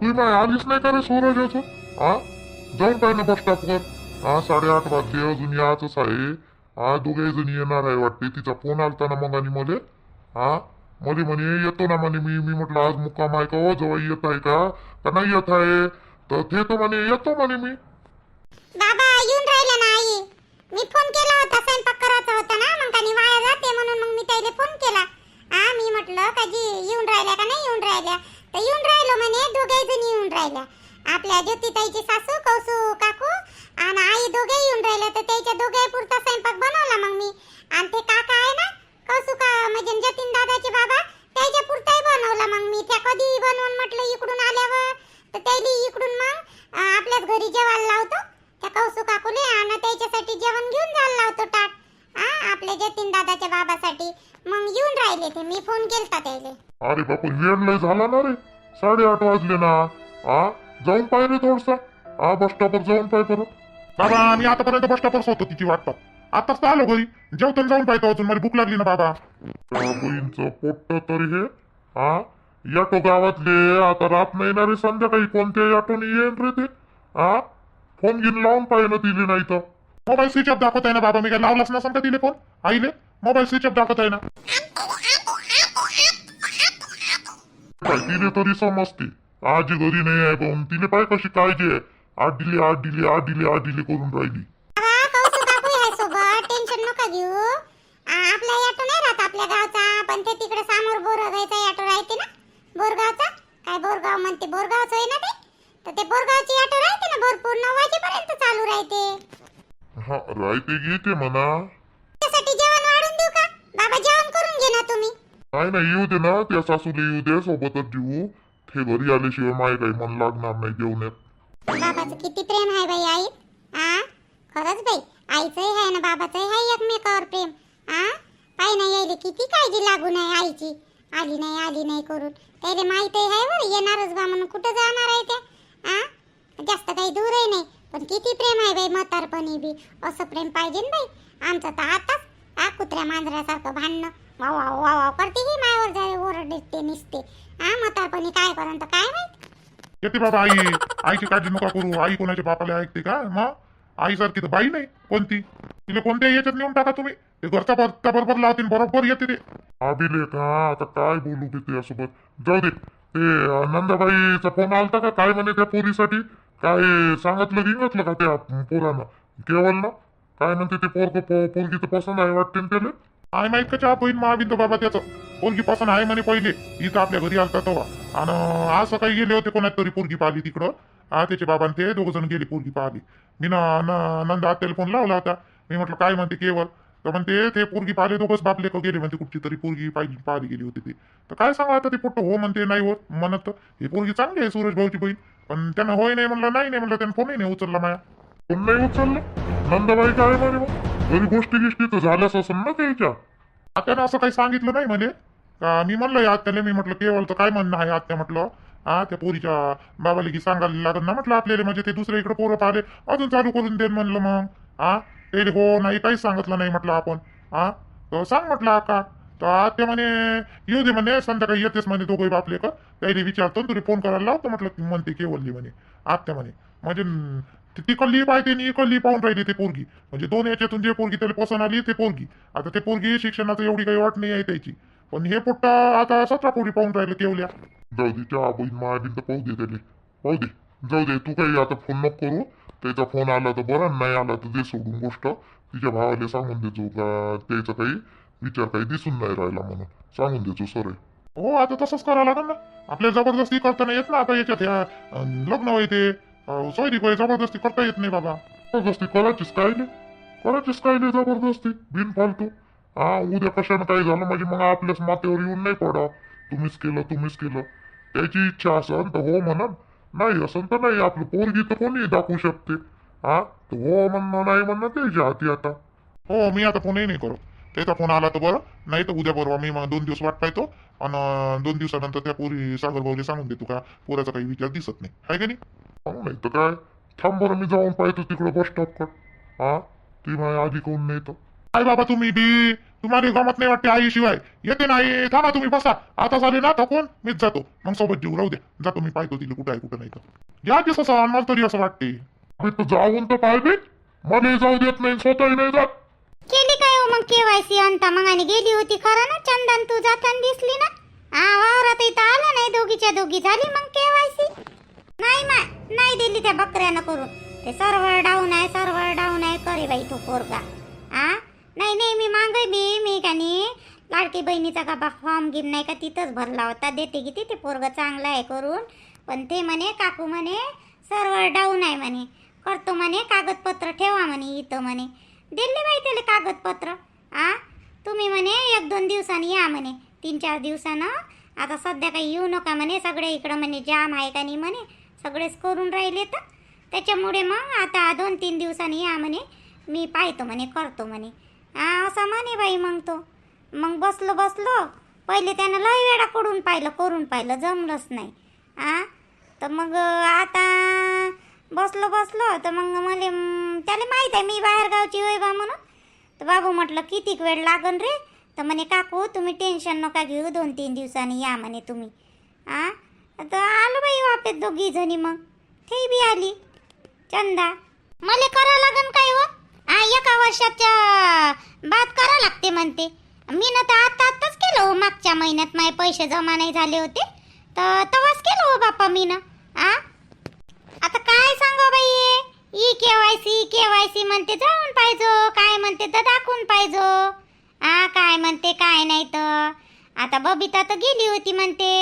तू माय आलीच नाही का रे सूरज अजून हा? जाऊन पाहिलं ना बस स्टॉपवर हा साडेआठ वाजले अजून याचंच आहे. हा दोघे जणी येणार आहे वाटते. तिचा फोन आलता ना मग आणि मले. हा? मले म्हणे येतो ना म्हणे मी. मी म्हटलं आज मुक्काम आहे का? हो जवळ येत आहे का? का नाही येत आहे. तर ते तो म्हणे येतो म्हणे मी. बाबा येऊन राहिले ना आई. मी फोन केला होता स्वयंपाक करायचा होता ना. मग त्यांनी वाया जाते म्हणून मग मी त्याला फोन केला. हा मी म्हटलं का जी येऊन राहिल्या का नाही येऊन राहिल्या? तर येऊन राहिलो म्हणे दोघे राहिल्या. आपल्या ज्योतिताईची सासू कौसू काकू आणि आई दोघे येऊन राहिल्या. तर त्याच्या दोघे पुरता स्वयंपाक बनवला मग मी. आणि ते काका आहे ना कौसू का म्हणजे जतीन दादाचे बाबा त्याच्या पुरताही बनवला मग मी. त्या कधी बनवून म्हटलं इकडून आल्यावर तर त्याला इकडून मग आपल्याच घरी जेवायला लावतो. त्या कौसू काकूने आणि त्याच्यासाठी जेवण घेऊन जायला लावतो टाट हा आपल्या जतीन दादाच्या बाबासाठी. मग येऊन राहिले ते. मी फोन केलता त्याले. अरे बापू वेळ लय झाला ना रे. साडेआठ वाजले ना. हा जाऊन पाय रे थोडसा. हा बस स्टॉपवर जाऊन पाय परत. बाबा मी आतापर्यंत बस स्टॉपवर होतो तिची वाट पाहत. आताच तर आलो घरी. जेवताना जाऊन पाहतो अजून. मला भूक लागली ना बाबा. बहीणचं पोट्ट तरी हे. हा याटो गावातले आता रात नाही ना रे संध्याकाळी कोणत्या याटोने येईन रे ते. हा फोन घेऊन लावून पाहिजे दिले नाही तर. मोबाईल स्विच ऑफ दाखवत आहे ना बाबा. मी काय लावलाच नसेल का तिले फोन आईले मोबाईल स्विच ऑफ दाखवत आहे ना. काय तिने तरी समजते. आजी घरी नाही आहे पण तिने पाय कशी काळजी आहे? आठ दिली आठ दिली आठ दिली आठ दिली करून राहिली. बाबा कौसू काकू आहे सोबत. टेन्शन नका घेऊ. आ, आपला ऑटो नाही राहत आपल्या गावचा. पण ते तिकडे समोर बोरगावचा ऑटो राहते ना? बोरगावचा? काय बोरगाव म्हणते? बोरगावचं आहे ना ते? तर ते बोरगावची ऑटो राहते ना भरपूर? नऊ वाजेपर्यंत चालू राहते. हा राहते घेते म्हणा. त्यासाठी जेवण वाढून देऊ का? बाबा जेवण करून घे ना तुम्ही. नाही नाही येऊ दे ना. त्या सासूला येऊ दे सोबतच जीवू हे घरी आल्याशिवाय माय काही मन लागणार नाही जेवण बाबाचं किती प्रेम आहे बाई आई? आ? खरंच बाई आईचंही आहे ना बाबाचंही आहे एकमेकावर प्रेम. आ? पाय नाही यायले किती काळजी लागू नाही आईची. आली नाही आली नाही करून. त्याला माहितही आहे बरं येणारच बा म्हणून कुठं जाणार आहे त्या? आ? जास्त काही दूरही नाही. पण किती प्रेम आहे बाई म्हातारपणी बी. असं प्रेम पाहिजे ना बाई. आमचं तर आताच आ कुत्र्या मांजरासारखं भांडणं. वाव वाव वाव वाव करते ही मायावर जाय ओरडते निसते. हा म्हातारपणी काय करून काय माहीत? येते बाबा आई. आईची काळजी नका करू. आई कोणाच्या बापाला ऐकते का? मग आईसारखी तर बाई नाही. कोणती? तिला कोणत्या याच्यात नेऊन टाका तुम्ही. ते घरचा पत्ता बरोबर लावतील. बरोबर येते ते. आबिले का आता काय बोलू की तुझ्यासोबत जाऊ दे. ते नंदाबाईचा फोन आलता का? काय म्हणे त्या पोरीसाठी? काय सांगितलं गिंगतलं का त्या पोरानं? केवळ ना काय म्हणते ते पोरग पोरगी तर पसंत आहे वाटते ना त्याला? आई माहीत का चहा बहीण महाविंद बाबा त्याचं? पोरगी पसंत आहे म्हणे पहिले. इथं आपल्या घरी आलता तेव्हा आणि आज सकाळी गेले होते कोणात तरी पोरगी पाहिली तिकडं. हा त्याचे बाबा ते दोघ जण गेले पोरगी पाहिली. मी ना नंदा आत्याला फोन लावला होता. मी म्हटलं काय म्हणते केवळ तर म्हणते ते पोरगी पाहिले दोघंच बापले का गेले म्हणते. कुठची तरी पोरगी पाहिली पाहिली गेली होती ती. तर काय सांगा आता ते पोट्ट? हो म्हणते नाही होत. म्हणत ही पोरगी चांगली आहे सूरज भाऊची बहीण. पण त्यांना होय नाही म्हणलं नाही नाही म्हणलं त्यांना फोनही नाही उचलला माया. कोण नाही उचललं नंदाबाई काय म्हणे? मग घरी गोष्टी गिष्टी तर झाल्याच असं ना त्याच्या. आत्यानं असं काही सांगितलं नाही म्हणे. का मी म्हणलं या आत्याला मी म्हटलं केवळ तर काय म्हणणं आहे आत्या म्हटलं? हा त्या पोरीच्या बाबाला की सांगायला लागत ना म्हटलं आपल्याला म्हणजे ते दुसऱ्या इकडे पोरं पाहिले अजून चालू करून दे म्हणलं मग. हा ते हो नाही काहीच सांगितलं नाही म्हटलं आपण. हा तर सांग म्हटलं आका. तर आत्या म्हणे येऊ दे म्हणे संध्याकाळी येतेच म्हणे दोघे बापले का? त्याला विचारतो तुला फोन करायला लावतो म्हटलं म्हणते केवळली म्हणे. आत्या म्हणे म्हणजे ती तिकडली पाहिजे आणि इकडली पाहून राहिली ते पोरगी. म्हणजे दोन याच्यातून जे पोरगी त्याला पसंत आली ते पोरगी. आता ते पोरगी शिक्षणाचं एवढी काही वाट नाही आहे त्याची. पण हे पोट्टा आता सतरा पोरी पाहून राहिले केवल्या जाऊ दे त्या बहीण मायाबीन तर पाहू दे त्याला. पाहू दे. जाऊ दे तू काही आता फोन नको करू. त्याचा फोन आला तर बरं नाही आला तर दे सोडून गोष्ट. तिच्या भावाला सांगून देतो का त्याचा काही विचार काही दिसून नाही राहिला म्हणून. सांगून देतो सर हो आता तसंच करावं लागेल ना. आपल्याला जबरदस्ती करता नाही येत ना आता याच्यात ह्या लग्न होय ते सोयरी जबरदस्ती करता येत नाही बाबा. जबरदस्ती करायचीच काय नाही. करायचीच काय नाही जबरदस्ती. बिन फालतू हा उद्या कशानं काय झालं? म्हणजे मग आपल्याच माथ्यावर येऊन नाही पडा तुम्हीच केलं तुम्हीच केलं. त्याची इच्छा असन तर हो म्हणन. नाही असन तर नाही. आपलं पोरगी तर कोणी दाखवू शकते. हा तर हो म्हणणं नाही म्हणणं त्याच्या हाती आता. हो मी आता फोनही नाही करत त्याचा फोन आला तर बरं. नाही तर उद्या परवा मी मग दोन दिवस वाट पाहतो. आणि दोन दिवसानंतर त्या पोरी सागर भाऊला सांगून देतो का? पोराचा काही विचार दिसत नाही. आहे का नाही? मग नाही तर काय? थांब बरं मी जाऊन पाहतो तिकडं बस स्टॉपकडं हा? ती माझ्या आधी कोण नाही तर काय बाबा तुम्ही बी. तुम्हाला गमत नाही वाटते आई शिवाय येते नाही थांबा तुम्ही बसा. आता झाले ना कोण मीच जातो. मग सोबत जीव राहू द्या. जातो मी पाहतो तिला कुठं आहे कुठं नाही तर. या दिवस असं मला तरी असं वाटते. मी तर जाऊन तर पाहिजे मला जाऊ देत नाही स्वतःही नाही जात. केली काय हो मग केवायसी अंता मग आणि गेली होती खरं ना? चंदन तू जाताना दिसली ना? हा वावरात इथं आला नाही दोघीच्या दोघी. झाली मग केवायसी? नाही मा नाही दिली त्या बकऱ्यानं करून. ते सर्व्हर डाऊन आहे सर्व्हर डाऊन आहे करे बाई तो पोरगा. आ? नाही नाही मी मागय बी मी का नाही लाडकी बहिणीचा का बा फॉर्म गिम नाही का तिथंच भरला होता देते की ते पोरगा चांगला आहे करून. पण ते म्हणे काकू म्हणे सर्व्हर डाऊन आहे म्हणे. करतो म्हणे कागदपत्र ठेवा म्हणे इथं म्हणे. दिले बाई त्याला कागदपत्र. आ? तुम्ही म्हणे एक दोन दिवसांनी या म्हणे. तीन चार दिवसानं. आता सध्या काही येऊ नका म्हणे सगळे इकडं म्हणे जाम आहे का नाही म्हणे. सगळेच करून राहिले तर. त्याच्यामुळे मग आता दोन तीन दिवसांनी या म्हणे मी पाहतो म्हणे करतो म्हणे. हा असं म्हणे बाई मग तो. मग बसलो बसलो. पहिले त्यानं लय वेळा करून पाहिलं करून पाहिलं जमलंच नाही. आ तर मग आता बसलो बसलो. तर मग मला त्याला माहीत आहे मी बाहेर गावची होय बा म्हणून. तर बाबू म्हटलं कितीक वेळ लागन रे? तर म्हणे काकू तुम्ही टेन्शन नका घेऊ. दोन तीन दिवसांनी या म्हणे तुम्ही. आ तर आलो बाई वापस दोघी जणी मग. ते बी आली. चंदा मला करा लागन काय हो? आ एका वर्षाच्या बाद करा लागते म्हणते. मी ना तर आता आताच केलं हो मागच्या महिन्यात माझे पैसे जमा नाही झाले होते. तर तवाच केलं हो बापा मी ना. आ? आता काय सांगा बाई? E K Y C K Y C म्हणते जाऊन पाहिजो. काय म्हणते तर दाखवून पाहिजो. आ काय म्हणते काय नाही तर. आता बबिता तर गेली होती म्हणते.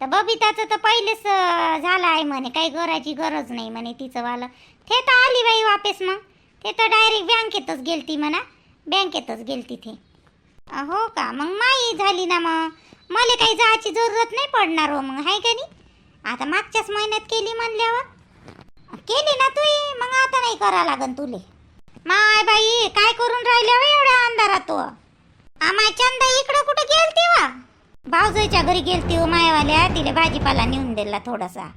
तर बबिताचं तर पहिलेच झालं आहे म्हणे काही करायची गरज नाही म्हणे तिचं वालं. ते तर आली बाई वापस मग. ते तर डायरेक्ट बँकेतच गेलती म्हणा. बँकेतच गेलती ते. हो का? मग माई झाली ना मग. मला काही जायची जरूरत नाही पडणार हो मग हाय का नाही? आता मागच्याच महिन्यात केली म्हणल्यावर. केली ना तू मग आता नाही करा लागन तुले. माय बाई काय करून राहिल्या हो एवढ्या अंधारात तू? आमाय चंदा इकडं कुठं गेलती वा? भाऊजाईच्या घरी गेलती हो मायवाल्या. तिले भाजीपाला नेऊन दिला थोडासा.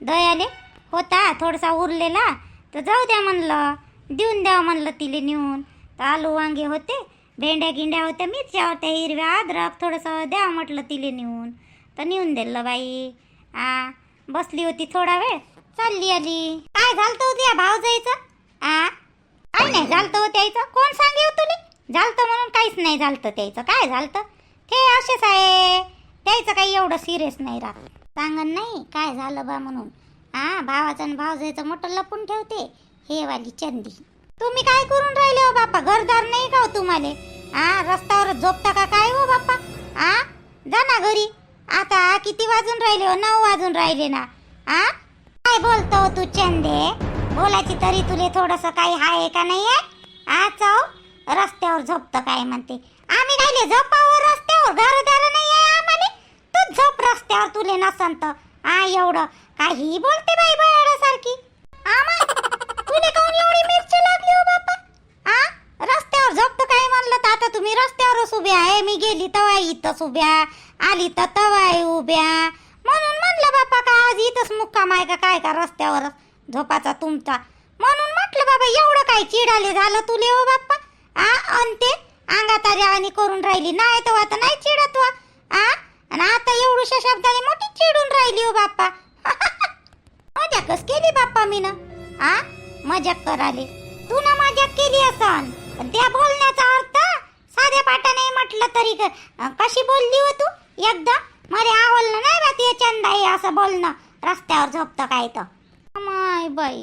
दयाले होता थोडासा उरलेला. तर जाऊ द्या म्हणलं. देऊन द्या म्हणलं तिले नेऊन. तर आलू वांगे होते भेंड्या गिंड्या होत्या मिरच्या होत्या हिरव्या अद्रक थोडंसं द्या म्हटलं तिले नेऊन. तर नेऊन दिलं बाई. आ बसली होती थोडा वेळ. चालली आली. काय झालतं होती या भाऊजाईचं? आ? काय नाही झालतं हो कोण सांगे हो तुले? झालतं म्हणून काहीच नाही झालतं त्याचं. काय झालतं? ते असेच आहे त्याचं काही एवढं सिरियस नाही राहत. सांगन नाही काय झालं बा म्हणून. हा भावाचं आणि भावजाईचं मोठं लपून ठेवते. हे वाली चंदी. तुम्ही काय करून राहिले हो बापा घरदार नाही का हो तुम्हाला? हा रस्त्यावर झोपता का काय हो बापा हा जा ना घरी. आता किती वाजून राहिले हो? नऊ वाजून राहिले ना. हा काय बोलतो हो तू चंदे? बोलायची तरी तुले थोडस काही आहे का नाही आहे आ चौ रस्त्यावर झोपतं काय म्हणते? आम्ही राहिले झोपावर रस्त्यावर. घरदार नाही आहे आम्हाला. तू झोप रस्त्यावर तुले नसंत आ एवढं. काही बोलते बाई बयाडासारखी. आमा तुले काऊन एवढी मिरची लागली हो बापा? आ? रस्त्यावर झोपतो काय म्हणलं तर आता तुम्ही रस्त्यावरच उभ्या आहे. मी गेली तवा इथंच उभ्या. आली तर तवा आहे उभ्या. म्हणून म्हणलं बापा का आज इथंच मुक्काम आहे का? काय का रस्त्यावर झोपाचा तुमचा. म्हणून म्हटलं बाबा एवढं काय चिडाले झालं तुले हो बाप्पा? आ अंते अंगात आणि करून राहिली. नाही तर आता नाही चिडत वा. आ? आणि आता एवढ्याशा शब्दाने मोठी चिडून राहिली हो बाप्पा. मजाकच केली बाप्पा मी ना आ? मजाक कराले तू ना मजाक केली असन. पण त्या बोलण्याचा अर्थ साध्या पाठाने नाही म्हटलं तरी कशी बोलली हो तू? एकदा? मरे आवडलं नाही बा ते चंदा हे असं बोलणं. रस्त्यावर झोपतं काय तर. माय बाई.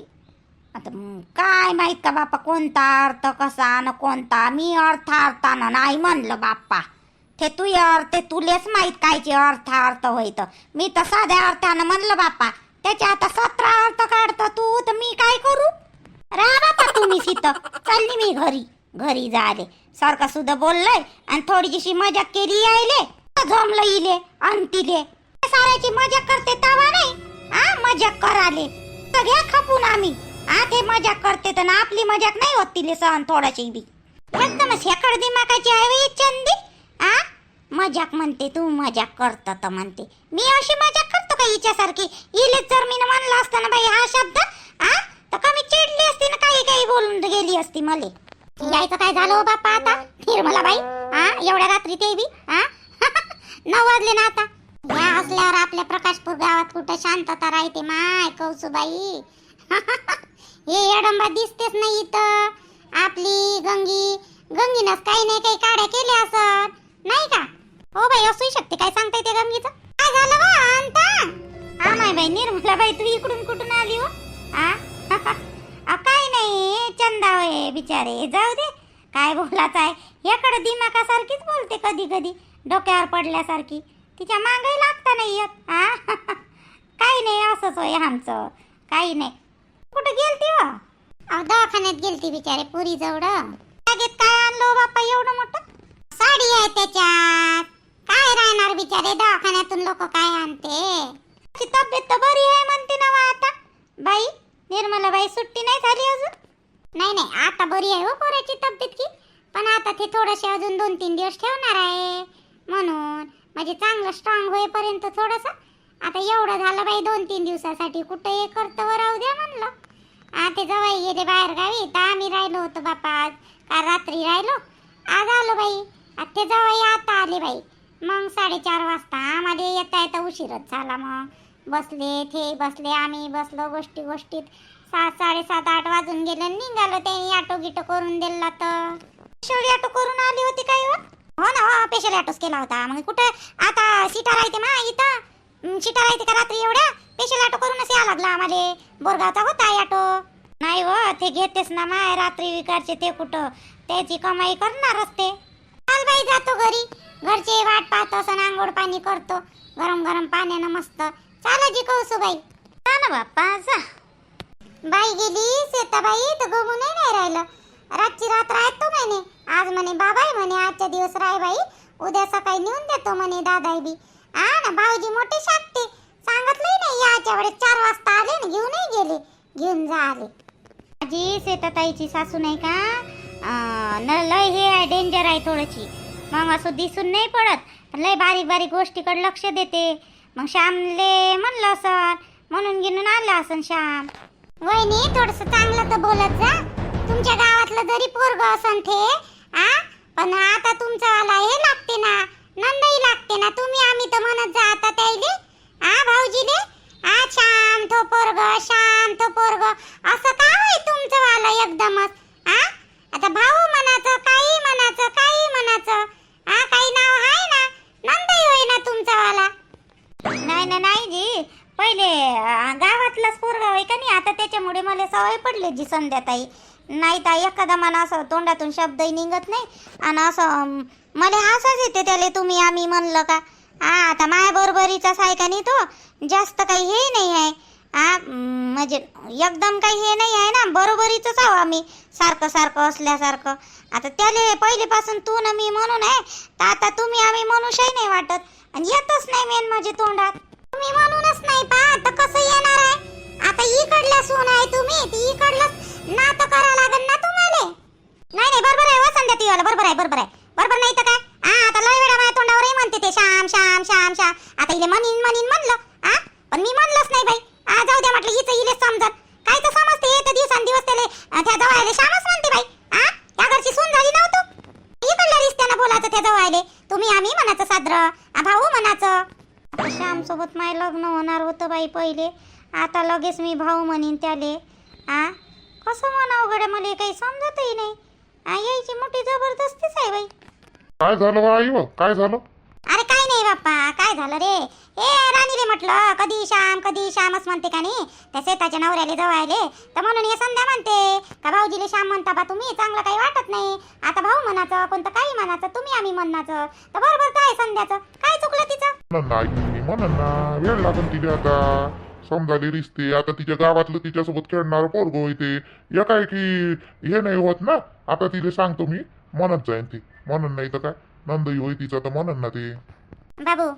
आता काय माहीत का बापा कोणता अर्थ कसा न कोणता? मी अर्थ अर्थानं नाही म्हणलं बाप्पा. ते तू अर्थ ते तुलेच माहीत कायचे अर्थ अर्थ होईत. मी तर साध्या अर्थानं म्हणलं बाप्पा. त्याच्या आता सतरा अर्थ काढतो तू तर मी काय करू? राहा बापा तुम्ही सीत चालली मी घरी. घरी जाले सारखा सुद्धा बोललंय आणि थोडीशी मजा केली यायले. जमलं इले अंतिले साऱ्याची मजा करते तवा नाही. आ मजाक कराले. तर खपून आम्ही. मजाक करते तर ना आपली मजाक नाही होत तिले सहन थोडाशी बी. एकदम हेकड दिमागाची आहे चंदी. आ? मजाक म्हणते तू मजाक करत तर म्हणते. मी अशी मजाक करतो का हिच्यासारखी? इलेच जर मी म्हणलं असतं ना बाई हा शब्द आ? तर कमी चिडली असती ना काही काही बोलून गेली असती मले. यायचं काय झालं हो बाप्पा आता? निर्मला बाई. हा एवढ्या रात्री ते बी हा नऊ वाजले ना आता. या असल्यावर आपल्या प्रकाशपूर गावात कुठं शांतता राहते माय कौसुबाई. हे एडंबा दिसतेच नाही इथं. आपली गंगी गंगीनच काही नाही काही काड्या केल्या असत. नाही का? हो बाई असू शकते. काय सांगताय ते गंगीचं? काय झालं बा अंता? हा माय बाई निर्मला बाई तू इकडून कुठून आली हो? आ? काय नाही चंदा होय बिचारे. जाऊ दे. काय बोलाच आहे? याकडे दिमाकासारखीच बोलते कधी कधी डोक्यावर पडल्यासारखी. तिच्यामागे लागता नाही येत आ? काही नाही असंच होय आमचं. काही नाही. कुठं गेलती व? दवाखान्यात गेलती बिचारे पुरी जवळ. बागेत काय आणलो बाप्पा एवढं मोठं? साडी आहे त्याच्यात. काय राहणार बिचारे? दवाखान्यातून लोक काय आणते? ती तब्येत तर बरी आहे म्हणते ना वा आता. बाई निर्मला बाई सुट्टी नाही झाली अजून? नाही नाही आता बरी आहे हो पोराची तब्येत की. पण आता ते थोडेसे अजून दोन तीन दिवस ठेवणार आहे. म्हणून म्हणजे चांगलं स्ट्रॉंग होईपर्यंत थोडस आता एवढं झालं बाई दोन तीन दिवसासाठी. कुठं हे करतं राहू द्या म्हणलं. आता ते जवाई गेले बाहेर गावी तर आम्ही राहिलो होतो बापा आज. काल रात्री राहिलो. आज आलो बाई. आता ते जवाई आता आले बाई. मग साडेचार वाजता आम्हाला येता येता उशीरच झाला मग. बसले ते बसले आम्ही बसलो गोष्टी गोष्टीत. सात साडेसात आठ वाजून गेले आणि निघालो. त्यांनी ऑटो गिटो करून दिला तर. स्पेशल ऑटो करून आली होती काय हो? ना हो स्पेशल ऑटोच केला होता. मग कुठे? आता सीटा राहते ना इथं. शिटा राहते का रात्री एवढ्या? स्पेशल ऑटो करूनच यावं लागला आम्हाला. बोरगावचा होता ऑटो नाही हो ते घेतेस ना माय रात्री विकारचे ते कुठं? त्याची कमाई करणारच ते. चाल बाई जातो घरी. घरचे वाट पाहतो असं आंघोळ पाणी करतो. गरम गरम पाण्यानं मस्त. चाला जी कौसू बाई जा ना बाप्पा जा. बाई गेली सीताबाई तर गमू नाही राहिलं. रातची रात राहतो म्हणे. आज म्हणे बाबाई म्हणे आजच्या दिवस राय बाई उद्या सकाळी नेऊन देतो म्हणे दादाई बी. हा ना भाऊजी मोठे शाकते. सांगितलंही नाही याच्या वेळेस चार वाजता आले ना घेऊनही गेले. घेऊन जा आले माझी सीताताईची सासू नाही का? अं, न लय हे आहे डेंजर आहे थोडीशी. मग असं दिसून नाही पडत. लय बारीक बारीक गोष्टीकडे लक्ष देते. मग श्यामले म्हणलं असं म्हणून घेऊन आलं असं श्याम. वहिनी थोडस चांगलं तर बोलत जा. तुमच्या गावातलं जरी पोरग असन ते आ? पण आता तुमचा आला हे लागते ना. नंदई लागते ना. तुम्ही आम्ही तर म्हणत जा आता त्याईले. आ भाऊजीले? आ श्याम तो पोरग श्याम तो पोरग. असं का होय तुमचं वाला एकदमच? आ? आता भाऊ म्हणाचं काही म्हणाचं काही म्हणाचं आ काही नाव आहे ना? नंदही होय ना तुमचा वाला? नाही ना नाही जी. पहिले गावातलाच पोरगा होय का नाही? आता त्याच्यामुळे मला सवय पडली जी संध्याताई. नाही तर एखादा मला असं तोंडातून शब्दही निघत नाही. आणि असं मला हसाच येते त्याले तुम्ही आम्ही म्हणलं का? हा आता माया बरोबरीचाच आहे का नाही तो? जास्त काही हे नाही आहे. हा म्हणजे एकदम काही हे नाही आहे ना बरोबरीच आहो आम्ही सारखं सारखं असल्यासारखं. आता त्याले पहिलेपासून तू ना मी म्हणून आहे तर आता तुम्ही आम्ही मनुष्यही नाही वाटत. आणि येतच नाही मेन माझे म्हणजे तोंडात. तुम्ही म्हणूनच नाही पा तर कसं आता इकडल्या सून आहे तुम्ही ती इकडलं नातं करा लागेल ना तुम्हाला. नाही नाही बरोबर आहे वसंत ती बरोबर आहे बरोबर आहे. बरोबर नाही तर काय? हा आता लय वेळा माझ्या तोंडावरही म्हणते ते श्याम श्याम श्याम श्याम. आता इले म्हणीन म्हणीन म्हणलं हा पण मी म्हणलंच नाही बाई. आ जाऊ द्या म्हटलं हिचं इले समजत. काय तर समजते येतं दिवसांदिवस त्याले त्या जवळ श्यामच म्हणते बाई. हा त्या घरची सून झाली नव्हतं हो इकडल्या रिस्त्यानं बोलायचं त्या जवळ तुम्ही आम्ही म्हणायचं साद्र भाऊ म्हणायचं आता श्याम सोबत माय लग्न होणार होतं बाई पहिले. आता लगेच मी भाऊ म्हणीन त्याले आ कसं म्हणावं गड्या मला काही समजतही नाही. आ, यायची मोठी जबरदस्तीच आहे बाई. काय झालं बा आई व काय झालं? अरे काय नाही बाप्पा काय झालं रे? ए राणी रे म्हटलं कधी श्याम कधी श्यामच म्हणते का नाही? त्या शेताच्या नवऱ्याले जवळले तर म्हणून हे संध्या म्हणते का भाऊजीले श्याम म्हणता बा तुम्ही? चांगलं काही वाटत नाही. आता भाऊ म्हणाचं कोणतं काही म्हणाचं तुम्ही आम्ही म्हणाचं तर बरोबर काय संध्याचं. काय चुकलं तिचं? म्हणन ना आई मी म्हणन ना वेळ लागन तिला आता. समजाले रिश्ते. आता तिच्या गावातलं तिच्यासोबत खेळणार पोरग होते या काय की हे नाही होत ना? आता तिला सांगतो मी. म्हणत जाईन ती. म्हणन नाही तर काय? नंदई होय तिचा तर म्हणन ना ते. बाबू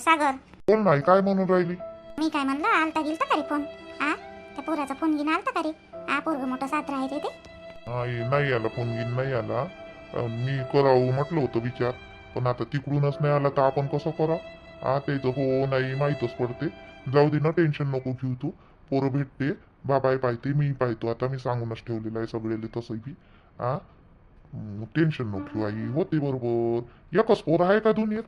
सागर. बोल नाही? काय म्हणून राहिली? मी काय म्हणलं? आलता गेलता का रे फोन. आ? त्या पोराचा फोन घेऊन आलता का रे आ पोरग मोठं साथ राहिले ते. नाही आला फोन घेऊन नाही आला. मी करावं म्हटलं होतं विचार. पण आता तिकडूनच नाही आला तर आपण कसं करा हा त्याचं हो नाही माहीतच पडते. जाऊ दे ना टेन्शन नको घेऊ तू. पोरं भेटते. बाबाय पाहते मी पाहतो. आता मी सांगूनच ठेवलेलं आहे सगळेले तसं बी. टेन्शन नको घेऊ आई. होते बरोबर. एकच पोर आहे का दुनियेत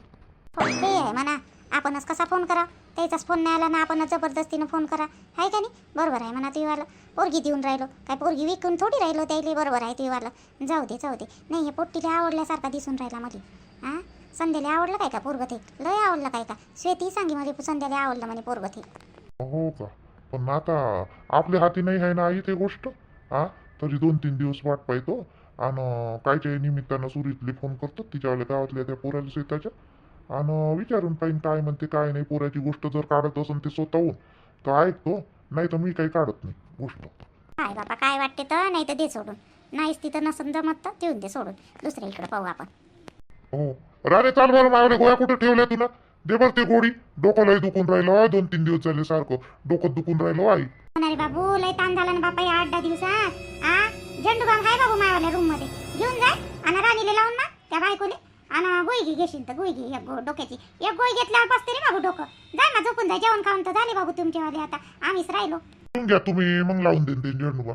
फोन आहे म्हणा. आपणच कसा फोन करा? त्याचाच फोन नाही आला ना आपणच जबरदस्तीनं फोन करा. आहे का नाही? बरोबर आहे म्हणा तुम्ही पोरगी देऊन राहिलो. काय पोरगी विकून थोडी राहिलो त्याला? बरोबर आहे तुम्ही जाऊ दे जाऊ दे. नाही हे पोट्टीला आवडल्यासारखा दिसून राहिला मला. हां संध्याला आवडलं काय का पोरगं ते? लय आवडलं काय का? श्वेती सांगी मला संध्याला आवडलं म्हणे पोरगं ते. हो का? पण आता आपल्या हाती नाही आहे ना आई ते गोष्ट? हा तरी दोन तीन दिवस वाट पाहतो. आणि कायच्या निमित्तानं सुरीतले फोन करतो तिच्यावाल्या गावातल्या त्या पोराला शेताच्या आणि विचारून पाहिजे काय म्हणते काय नाही. पोराची गोष्ट जर काढत असेल ते स्वतःहून तर ऐकतो. नाही तर मी काही काढत नाही गोष्ट. काय बापा काय वाटते तर? नाही तर दे सोडून. नाहीच तिथं नसन जमत तर देऊन दे सोडून. दुसऱ्या इकडे पाहू आपण. हो. राणे चाल बरं माझ्या गोळ्या कुठे ठेवल्या तुला? दे बरं ते गोळी. डोकं लय दुखून राहिलं दोन तीन दिवस झाले सारखं. डोकं दुखून राहिलं आई. अरे बाबू लय ताण झाला ना बापा या आठ दहा दिवसात आ? झेंडू बाम आहे बाबू मायावाल्या रूममध्ये. घेऊन जाय आणि राणीला लावून ना त्या बायकोले. आणि गोळी घे घेशील तर गोळी घे एक गो डोक्याची. एक गोळी घेतल्यावर बसते रे बाबू डोकं. जाय ना झोपून जाय जेवण खाऊन तर झाले बाबू तुमच्यावाले आता. आम्हीच राहिलो. घ्या तुम्ही मग लावून देईन ते झेंडूबा